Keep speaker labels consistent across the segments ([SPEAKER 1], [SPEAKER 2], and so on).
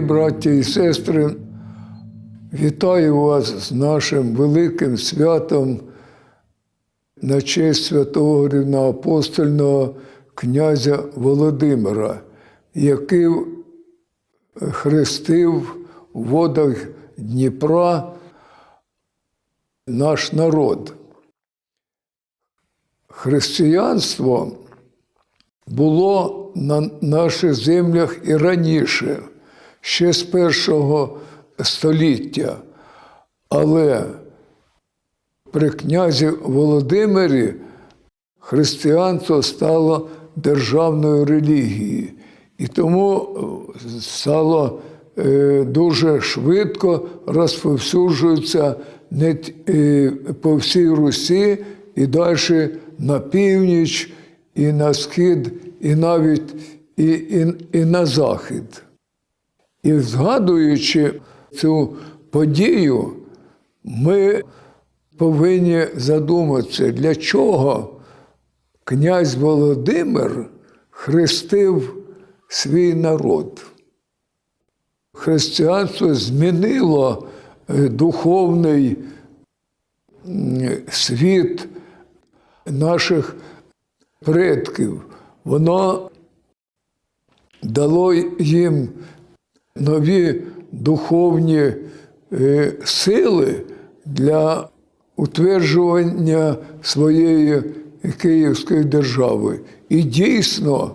[SPEAKER 1] браті і сестри, вітаю вас з нашим великим святом на честь святого рівноапостольного князя Володимира, який хрестив у водах Дніпра наш народ. Християнство було на наших землях і раніше, ще з першого століття. Але при князі Володимирі християнство стало державною релігією. І тому е, стало е, дуже швидко розповсюджується е, по всій Русі і далі на північ, і на схід, і навіть і, і, і на захід. І згадуючи цю подію, ми повинні задуматися, для чого князь Володимир хрестив свій народ. Християнство змінило е, духовний світ наших предків. Воно дало їм нові духовні е, сили для утверджування своєї Київської держави. І дійсно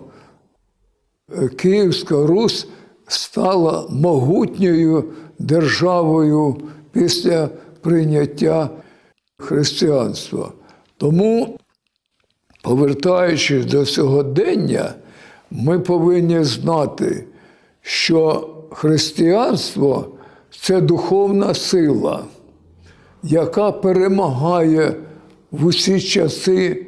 [SPEAKER 1] е, Київська Русь стала могутньою державою після прийняття християнства. Тому, повертаючись до сьогодення, ми повинні знати, що християнство це духовна сила, яка перемагає в усі часи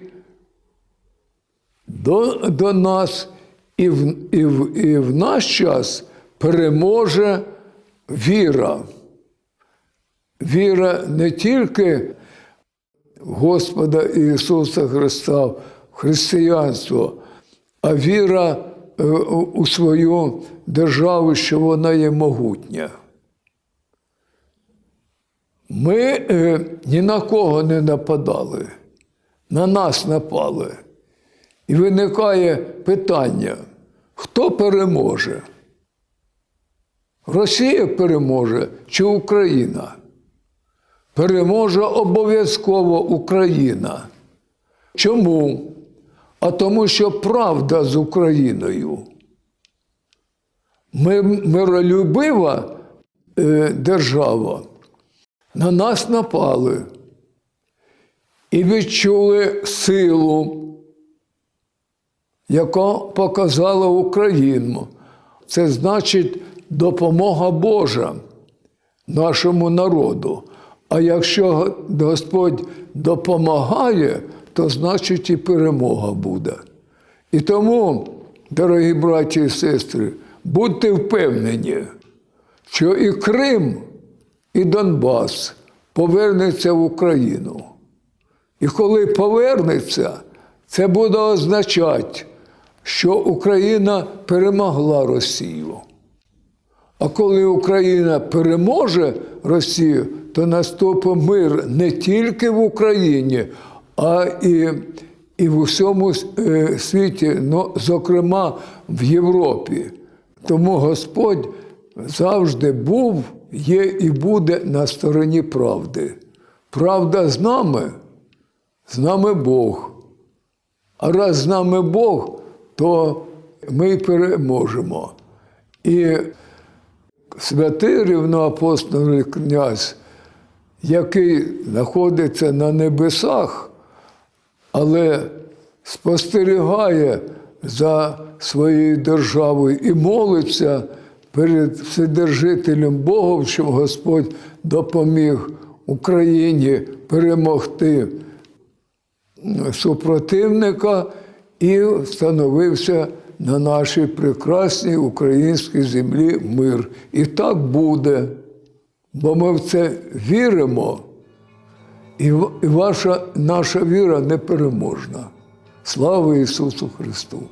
[SPEAKER 1] до, до нас, і в, і, в, і в наш час переможе віра. Віра не тільки Господа Ісуса Христа, в християнство, а віра у у свою державу, що вона є могутня. Ми е, ні на кого не нападали, на нас напали. І виникає питання, хто переможе? Росія переможе чи Україна? Переможе обов'язково Україна. Чому? А тому, що правда з Україною. Ми миролюбива е, держава. На нас напали і відчули силу, яка показала Україну. Це значить допомога Божа нашому народу. А якщо Господь допомагає, то значить і перемога буде. І тому, дорогі браті і сестри, будьте впевнені, що і Крим, і Донбас повернеться в Україну. І коли повернеться, це буде означати, що Україна перемогла Росію. А коли Україна переможе Росію, то наступить мир не тільки в Україні, а і, і в усьому е, світі, ну, зокрема в Європі. Тому Господь завжди був, є і буде на стороні правди. Правда з нами, з нами Бог. А раз з нами Бог, то ми переможемо. І святий рівноапостольний князь, який знаходиться на небесах, але спостерігає за своєю державою і молиться перед Вседержителем Богом, щоб Господь допоміг Україні перемогти супротивника і встановився на нашій прекрасній українській землі мир. І так буде, бо ми в це віримо, і ваша наша віра непереможна. Слава Ісусу Христу!